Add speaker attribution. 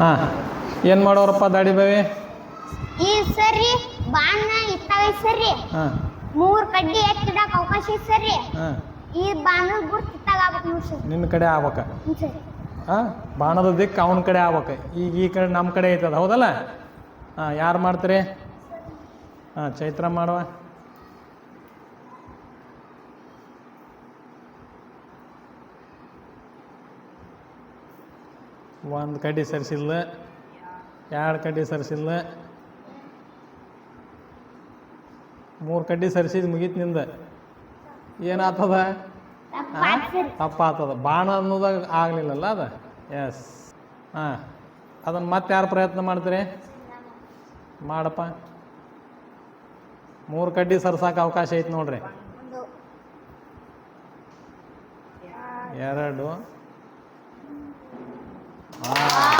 Speaker 1: ಹಾಂ. ಏನು ಮಾಡೋರಪ್ಪ ದಾಡಿ ಬಾವಿ?
Speaker 2: ಈ ಸರಿ. ಬಾಣ ಇತ್ತಾವೆ ಸರಿ.
Speaker 1: ಹಾಂ.
Speaker 2: ಮೂರ್ ಕಡ್ಡಿ ಎತ್ತಿಡಕ್ ಅವಕಾಶ ಸರಿ.
Speaker 1: ಹಾಂ.
Speaker 2: ಈ ಬಾಣ ಗುರ್ತು
Speaker 1: ನಿನ್ನ ಕಡೆ ಆಗ್ಬೇಕ.
Speaker 2: ಸರಿ.
Speaker 1: ಹಾಂ? ಬಾಣದ ದಿಕ್ಕು ಅವನ ಕಡೆ ಆಗ್ಬೇಕು. ಈಗ ಈ ಕಡೆ ನಮ್ಮ ಕಡೆ ಐತದ ಹೌದಲ್ಲ? ಹಾಂ ಯಾರು ಮಾಡ್ತೀರಿ? ಹಾಂ ಚೈತ್ರ ಮಾಡುವ. ಒಂದು ಕಡ್ಡಿ ಸರಿಸಿಲ್ಲ. ಎರಡು ಕಡ್ಡಿ ಸರಿಸಿಲ್ಲ. ಮೂರು ಕಡ್ಡಿ ಸರಿಸಿದ ಮುಗೀತು ನಿಂದ. ಏನಾಗ್ತದ ತಪ್ಪಾಗ್ತದ ಬಾಣ ಅನ್ನೋದಾಗ ಆಗಲಿಲ್ಲಲ್ಲ ಅದು? ಎಸ್ ಹಾಂ. ಅದನ್ನು ಮತ್ತೆ ಯಾರು ಪ್ರಯತ್ನ ಮಾಡ್ತೀರಿ? ಮಾಡಪ್ಪ. ಮೂರು ಕಡ್ಡಿ ಸರ್ಸಾಕ ಅವಕಾಶ ಐತೆ ನೋಡ್ರಿ. ಎರಡು. ಹಾಂ